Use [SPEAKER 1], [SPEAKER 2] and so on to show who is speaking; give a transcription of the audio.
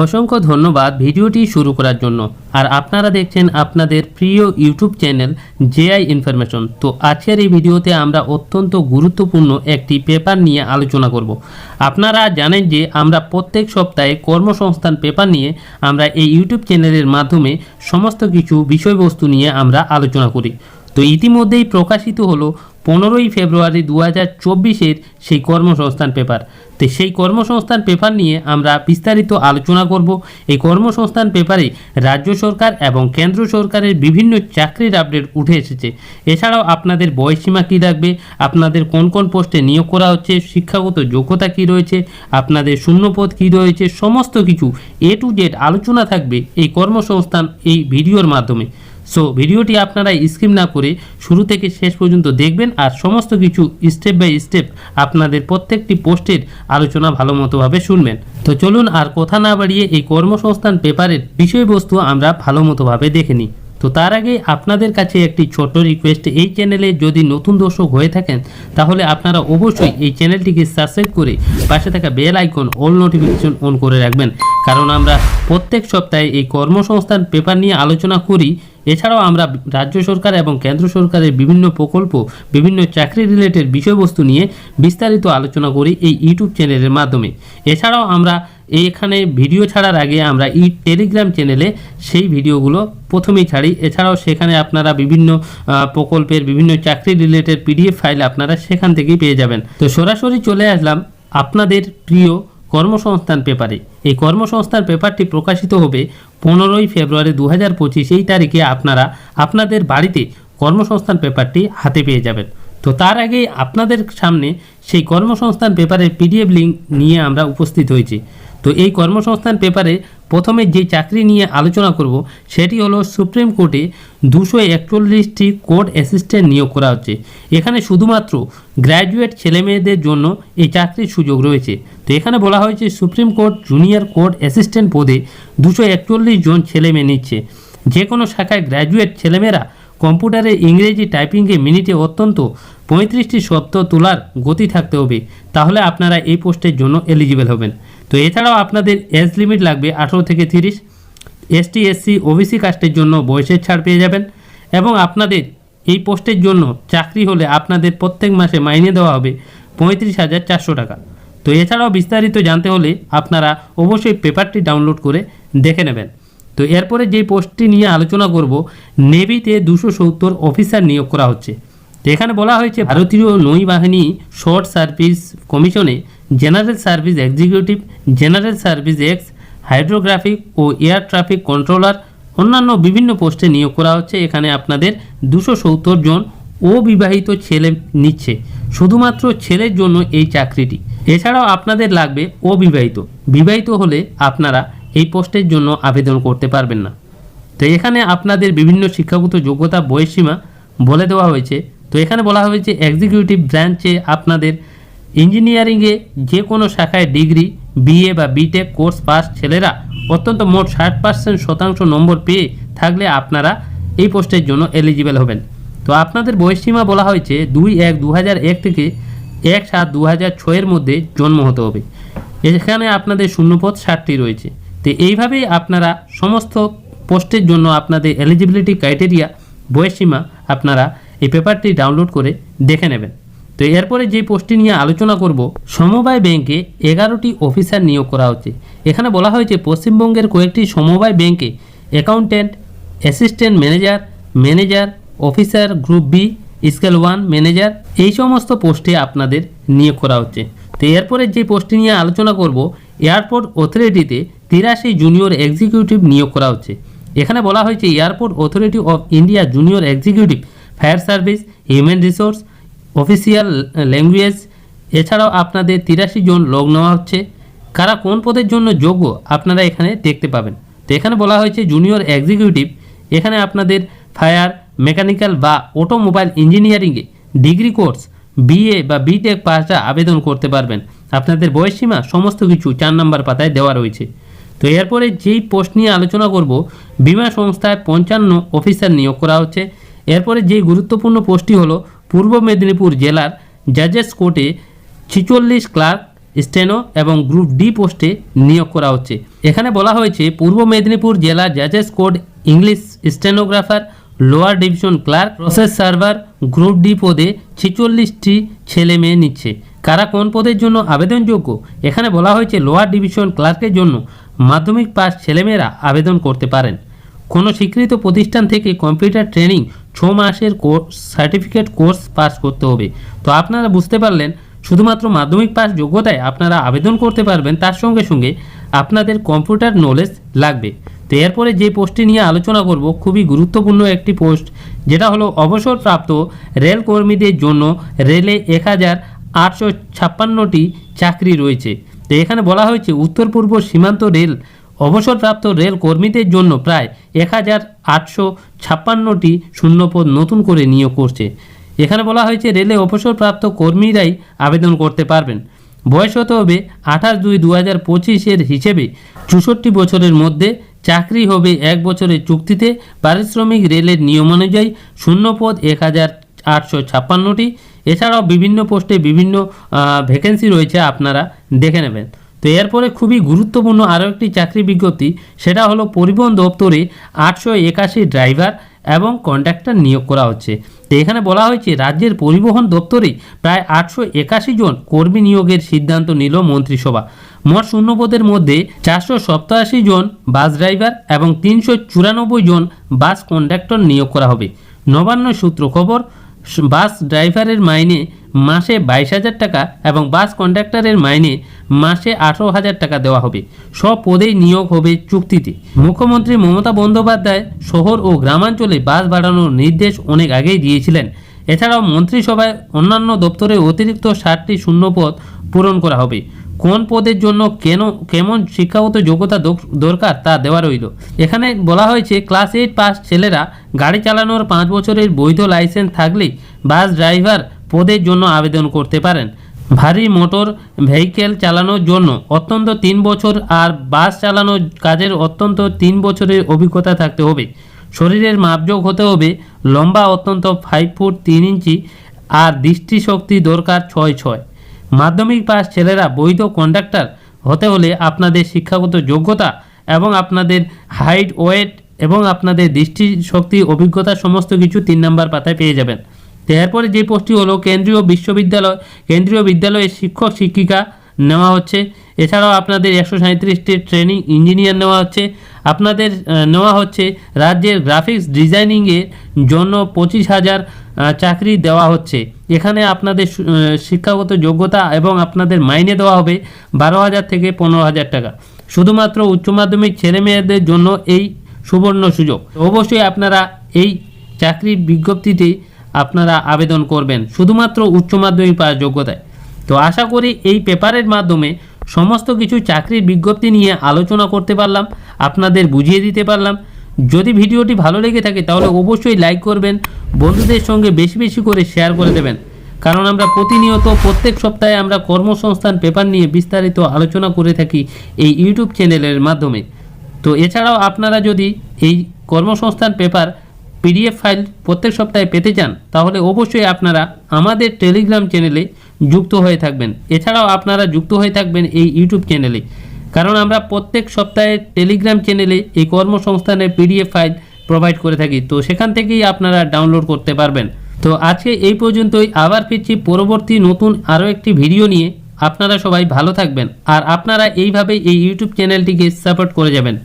[SPEAKER 1] অসংখ্য ধন্যবাদ ভিডিওটি শুরু করার জন্য। আর আপনারা দেখছেন আপনাদের প্রিয় ইউটিউব চ্যানেল জেআই ইনফরমেশন। তো আজকের এই ভিডিওতে আমরা অত্যন্ত গুরুত্বপূর্ণ একটি পেপার নিয়ে আলোচনা করব। আপনারা জানেন যে আমরা প্রত্যেক সপ্তাহে কর্মসংস্থান পেপার নিয়ে আমরা এই ইউটিউব চ্যানেলের মাধ্যমে সমস্ত কিছু বিষয়বস্তু নিয়ে আমরা আলোচনা করি। তো ইতিমধ্যেই প্রকাশিত হলো পনেরোই ফেব্রুয়ারি দু হাজার চব্বিশের সেই কর্মসংস্থান পেপার। তো সেই কর্মসংস্থান পেপার নিয়ে আমরা বিস্তারিত আলোচনা করব। এই কর্মসংস্থান পেপারে রাজ্য সরকার এবং কেন্দ্র সরকারের বিভিন্ন চাকরির আপডেট উঠে এসেছে। এছাড়াও আপনাদের বয়সীমা কী রাখবে আপনাদের কোন কোন পোস্টে নিয়োগ করা হচ্ছে? শিক্ষাগত যোগ্যতা কী রয়েছে? আপনাদের শূন্যপদ কী রয়েছে? সমস্ত কিছু এ টু জেড আলোচনা থাকবে এই কর্মসংস্থান এই ভিডিওর মাধ্যমে। সো ভিডিওটি আপনারা স্কিপ না করে শুরু থেকে শেষ পর্যন্ত দেখবেন আর সমস্ত কিছু স্টেপ বাই স্টেপ আপনাদের প্রত্যেকটি পোস্টের আলোচনা ভালো মতোভাবে শুনবেন। তো চলুন আর কথা না বাড়িয়ে এই কর্মসংস্থান পেপারের বিষয়বস্তু আমরা ভালো মতোভাবে দেখে নিই। তো তার আগে আপনাদের কাছে একটি ছোট রিকোয়েস্ট এই চ্যানেলে যদি নতুন দর্শক হয়ে থাকেন, তাহলে আপনারা অবশ্যই এই চ্যানেলটিকে সাবস্ক্রাইব করে পাশে থাকা bell icon all notification on করে রাখবেন। কারণ আমরা প্রত্যেক সপ্তাহে এই কর্মসংস্থান পেপার নিয়ে আলোচনা করি এছাড়াও আমরা রাজ্য সরকার এবং কেন্দ্র সরকারের বিভিন্ন প্রকল্প, বিভিন্ন চাকরি রিলেটেড বিষয়বস্তু নিয়ে বিস্তারিত আলোচনা করি এই ইউটিউব চ্যানেলের মাধ্যমে। এছাড়াও আমরা এখানে ভিডিও ছাড়ার আগে আমরা ই টেলিগ্রাম চ্যানেলে সেই ভিডিওগুলো প্রথমেই ছাড়ি। এছাড়াও সেখানে আপনারা বিভিন্ন প্রকল্পের বিভিন্ন চাকরি রিলেটেড পিডিএফ ফাইল আপনারা সেখান থেকেই পেয়ে যাবেন। তো সরাসরি চলে আসলাম আপনাদের প্রিয় কর্মসংস্থান পেপারে। এই কর্মসংস্থান পেপারটি প্রকাশিত হবে পনেরোই ফেব্রুয়ারি দু হাজার পঁচিশ, এই তারিখে আপনারা আপনাদের বাড়িতে কর্মসংস্থান পেপারটি হাতে পেয়ে যাবেন। তো তার আগে আপনাদের সামনে সেই কর্মসংস্থান পেপারের পিডিএফ লিঙ্ক নিয়ে আমরা উপস্থিত হয়েছি। তো এই কর্মসংস্থান পেপারে প্রথমে যে চাকরি নিয়ে আলোচনা করব, সেটি হলো সুপ্রিম কোর্টে দুশো একচল্লিশটি কোর্ট অ্যাসিস্ট্যান্ট নিয়োগ করা হচ্ছে। এখানে শুধুমাত্র গ্র্যাজুয়েট ছেলেমেয়েদের জন্য এই চাকরির সুযোগ রয়েছে। তো এখানে বলা হয়েছে Supreme Court junior court assistant পদে দুশো একচল্লিশ জন ছেলেমেয়ে নিচ্ছে। যে কোনো শাখায় গ্র্যাজুয়েট ছেলেমেয়েরা কম্পিউটারে ইংরেজি টাইপিংয়ে মিনিটে অত্যন্ত পঁয়ত্রিশটি শব্দ তোলার গতি থাকতে হবে। তাহলে আপনারা এই পোস্টের জন্য এলিজিবল হবেন। তো এছাড়াও আপনাদের এজ লিমিট লাগবে আঠেরো থেকে তিরিশ। এসটি এসসি ওবিসি কাস্টের জন্য বয়সের ছাড় পেয়ে যাবেন। এবং আপনাদের এই পোস্টের জন্য চাকরি হলে আপনাদের প্রত্যেক মাসে মাইনে দেওয়া হবে পঁয়ত্রিশ হাজার চারশো টাকা। তো এছাড়াও বিস্তারিত জানতে হলে আপনারা অবশ্যই পেপারটি ডাউনলোড করে দেখে নেবেন। তো এরপরে যে পোস্টটি নিয়ে আলোচনা করব, নেভিতে দুশো সত্তর অফিসার নিয়োগ করা হচ্ছে। এখানে বলা হয়েছে, ভারতীয় নৌবাহিনী শর্ট সার্ভিস কমিশনে general service executive general service X hydrographic ও এয়ার ট্রাফিক কন্ট্রোলার অন্যান্য বিভিন্ন পোস্টে নিয়োগ করা হচ্ছে। এখানে আপনাদের দুশো সত্তর জন অবিবাহিত ছেলে নিচ্ছে, শুধুমাত্র ছেলের জন্য এই চাকরিটি। এছাড়াও আপনাদের লাগবে অবিবাহিত। বিবাহিত হলে আপনারা এই পোস্টের জন্য আবেদন করতে পারবেন না। তো এখানে আপনাদের বিভিন্ন শিক্ষাগত যোগ্যতা বয়সীমা বলে দেওয়া হয়েছে। তো এখানে বলা হয়েছে এক্সিকিউটিভ ব্রাঞ্চে আপনাদের ইঞ্জিনিয়ারিংয়ে যে কোনো শাখায় ডিগ্রি বিএ বা বিটেক কোর্স পাস ছেলেরা অত্যন্ত মোট ষাট পার্সেন্ট শতাংশ নম্বর পেয়ে থাকলে আপনারা এই পোস্টের জন্য এলিজিবল হবেন। তো আপনাদের বয়সসীমা বলা হয়েছে দুই এক দু এক থেকে এক সাত দু হাজার ছয়ের মধ্যে জন্ম হতে হবে। এখানে আপনাদের শূন্যপদ ষাটটি রয়েছে। তো এইভাবেই আপনারা সমস্ত পোস্টের জন্য আপনাদের এলিজিবিলিটি ক্রাইটেরিয়া বয়সসীমা আপনারা এই পেপারটি ডাউনলোড করে দেখে নেবেন। তো এরপরে যে পোস্টটি নিয়ে আলোচনা করব, সমবায় ব্যাংকে এগারোটি অফিসার নিয়োগ করা হচ্ছে। এখানে বলা হয়েছে, পশ্চিমবঙ্গের কয়েকটি সমবায় ব্যাংকে accountant assistant manager manager officer group B scale one manager এই সমস্ত পোস্টে আপনাদের নিয়োগ করা হচ্ছে। তো এরপরে যে পোস্টটি নিয়ে আলোচনা করব এয়ারপোর্ট অথরিটিতে তিরাশি জুনিয়র এক্সিকিউটিভ নিয়োগ করা হচ্ছে। এখানে বলা হয়েছে Airport Authority of India junior executive, fire service, human resource, official language, এছাড়াও আপনাদের তিরাশি জন লোক নেওয়া হচ্ছে। কারা কোন পদের জন্য যোগ্য আপনারা এখানে দেখতে পাবেন। তো এখানে বলা হয়েছে জুনিয়র এক্সিকিউটিভ, এখানে আপনাদের ফায়ার, মেকানিক্যাল বা অটোমোবাইল ইঞ্জিনিয়ারিংয়ে ডিগ্রি কোর্স, বিএ বা বিটেক পাসটা আবেদন করতে পারবেন। আপনাদের বয়সসীমা সমস্ত কিছু চার নম্বর পাতায় দেওয়া রয়েছে। তো এরপরে যেই পোস্ট নিয়ে আলোচনা করব, বিমা সংস্থায় পঞ্চান্ন অফিসার নিয়োগ করা হচ্ছে। এরপরে যেই গুরুত্বপূর্ণ পোস্টটি হলো, পূর্ব মেদিনীপুর জেলার জাজেস কোর্টে ছিচল্লিশ ক্লার্ক স্টেনো এবং গ্রুপ ডি পোস্টে নিয়োগ করা হচ্ছে। এখানে বলা হয়েছে, পূর্ব মেদিনীপুর জেলা জাজেস court English stenographer lower division clerk process server group D পদে ছেচল্লিশটি ছেলে মেয়ে নিচ্ছে। কারা কোন পদের জন্য আবেদনযোগ্য? এখানে বলা হয়েছে লোয়ার ডিভিশন ক্লার্কের জন্য মাধ্যমিক পাস ছেলেমেয়েরা আবেদন করতে পারেন। কোনো স্বীকৃত প্রতিষ্ঠান থেকে কম্পিউটার ট্রেনিং ছ মাসের কোর্স, সার্টিফিকেট কোর্স পাস করতে হবে। তো আপনারা বুঝতে পারলেন, শুধুমাত্র মাধ্যমিক পাস যোগ্যতায় আপনারা আবেদন করতে পারবেন, তার সঙ্গে সঙ্গে আপনাদের কম্পিউটার নলেজ লাগবে। তো এরপরে যে পোস্টটি নিয়ে আলোচনা করব, খুবই গুরুত্বপূর্ণ একটি পোস্ট, যেটা হলো অবসরপ্রাপ্ত রেল কর্মীদের জন্য রেলে এক হাজার আটশো ছাপ্পান্নটি চাকরি রয়েছে। তো এখানে বলা হয়েছে, উত্তর পূর্ব সীমান্ত রেল, অবসরপ্রাপ্ত রেল কর্মীদের জন্য প্রায় এক হাজার আটশো ছাপ্পান্নটি শূন্যপদ নতুন করে নিয়োগ করছে। এখানে বলা হয়েছে, রেলে অবসরপ্রাপ্ত কর্মীরাই আবেদন করতে পারবেন। বয়স হতে হবে আঠাশ দুই দু হাজার পঁচিশের হিসেবে। চৌষট্টি বছরের মধ্যে চাকরি হবে এক বছরের চুক্তিতে। পারিশ্রমিক রেলের নিয়ম অনুযায়ী শূন্যপদ এক হাজার আটশো ছাপ্পান্নটি এছাড়াও বিভিন্ন পোস্টে বিভিন্ন ভ্যাকেন্সি রয়েছে আপনারা দেখে নেবেন। তো এরপরে খুবই গুরুত্বপূর্ণ আরও একটি চাকরি বিজ্ঞপ্তি, সেটা হলো পরিবহন দপ্তরে আটশো একাশি ড্রাইভার এবং কন্ট্রাক্টর নিয়োগ করা হচ্ছে। তো এখানে বলা হয়েছে, রাজ্যের পরিবহন দপ্তরে প্রায় আটশো একাশি জন কর্মী নিয়োগের সিদ্ধান্ত নিল মন্ত্রিসভা। মোট শূন্যপদের মধ্যে চারশো সপ্তাশি জন বাস ড্রাইভার এবং তিনশো চুরানব্বই জন বাস কন্ডাক্টর নিয়োগ করা হবে। নবান্ন সূত্র খবর বাস ড্রাইভারের মাইনে মাসে বাইশ হাজার টাকা এবং বাস কন্ডাক্টরের মাইনে মাসে আঠারো হাজার টাকা দেওয়া হবে। সব পদেই নিয়োগ হবে চুক্তিতে। মুখ্যমন্ত্রী মমতা বন্দ্যোপাধ্যায় শহর ও গ্রামাঞ্চলে বাস বাড়ানোর নির্দেশ অনেক আগেই দিয়েছিলেন। এছাড়াও মন্ত্রিসভায় অন্যান্য দপ্তরে অতিরিক্ত ষাটটি শূন্যপদ পূরণ করা হবে। কোন পদের জন্য কেন, কেমন শিক্ষাগত যোগ্যতা দরকার তা দেওয়া রইল। এখানে বলা হয়েছে, ক্লাস এইট পাস ছেলেরা গাড়ি চালানোর পাঁচ বছরের বৈধ লাইসেন্স থাকলে বাস ড্রাইভার পদের জন্য আবেদন করতে পারেন। ভারী মোটর ভেহিকেল চালানোর জন্য অত্যন্ত তিন বছর আর বাস চালানোর কাজের অত্যন্ত তিন বছরের অভিজ্ঞতা থাকতে হবে। শরীরের মাপযোগ হতে হবে, লম্বা অত্যন্ত ফাইভ ফুট তিন ইঞ্চি আর দৃষ্টিশক্তি দরকার ছয় ছয়। মাধ্যমিক পাস ছেলেরা বৈধ কন্ডাক্টর হতে হলে আপনাদের শিক্ষাগত যোগ্যতা এবং আপনাদের হাইট ওয়েট এবং আপনাদের দৃষ্টিশক্তি, অভিজ্ঞতা সমস্ত কিছু তিন নম্বর পাতায় পেয়ে যাবেন। এরপরে যে পোস্টটি হলো, কেন্দ্রীয় বিশ্ববিদ্যালয় কেন্দ্রীয় বিদ্যালয়ের শিক্ষক, শিক্ষিকা নেওয়া হচ্ছে। এছাড়াও আপনাদের একশো সাঁত্রিশটি ট্রেনিং ইঞ্জিনিয়ার নেওয়া হচ্ছে। আপনাদের নেওয়া হচ্ছে। রাজ্যের গ্রাফিক্স ডিজাইনিংয়ের জন্য পঁচিশ হাজার চাকরি দেওয়া হচ্ছে। এখানে আপনাদের শিক্ষাগত যোগ্যতা এবং আপনাদের মাইনে দেওয়া হবে বারো হাজার থেকে পনেরো হাজার টাকা। শুধুমাত্র উচ্চ মাধ্যমিক ছেলে মেয়েদের জন্য এই সুবর্ণ সুযোগ। অবশ্যই আপনারা এই চাকরির বিজ্ঞপ্তিতে আপনারা আবেদন করবেন, শুধুমাত্র উচ্চ মাধ্যমিক পাওয়ার যোগ্যতায়। তো আশা করি এই পেপারের মাধ্যমে সমস্ত কিছু চাকরির বিজ্ঞপ্তি নিয়ে আলোচনা করতে পারলাম। আপনাদের বুঝিয়ে দিতে পারলাম। যদি ভিডিওটি ভালো লেগে থাকে, তাহলে অবশ্যই লাইক করবেন, বন্ধুদের সঙ্গে বেশি বেশি করে শেয়ার করে দেবেন। কারণ আমরা প্রতিনিয়ত, প্রত্যেক সপ্তাহে আমরা কর্মসংস্থান পেপার নিয়ে বিস্তারিত আলোচনা করে থাকি এই ইউটিউব চ্যানেলের মাধ্যমে। তো এছাড়াও আপনারা যদি এই কর্মসংস্থান পেপার পিডিএফ ফাইল প্রত্যেক সপ্তাহে পেতে চান, তাহলে অবশ্যই আপনারা আমাদের টেলিগ্রাম চ্যানেলে যুক্ত হয়ে থাকবেন। এছাড়াও আপনারা যুক্ত হয়ে থাকবেন এই ইউটিউব চ্যানেলে কারণ আমরা প্রত্যেক সপ্তাহে টেলিগ্রাম চ্যানেলে এই কর্মসংস্থানের পিডিএফ ফাইল প্রোভাইড করে থাকি। তো সেখান থেকেই আপনারা ডাউনলোড করতে পারবেন। তো আজকে এই পর্যন্তই। আবার ফিরছি পরবর্তী নতুন আরও একটি ভিডিও নিয়ে। আপনারা সবাই ভালো থাকবেন। আর আপনারা এইভাবে এই ইউটিউব চ্যানেলটিকে সাপোর্ট করে যাবেন।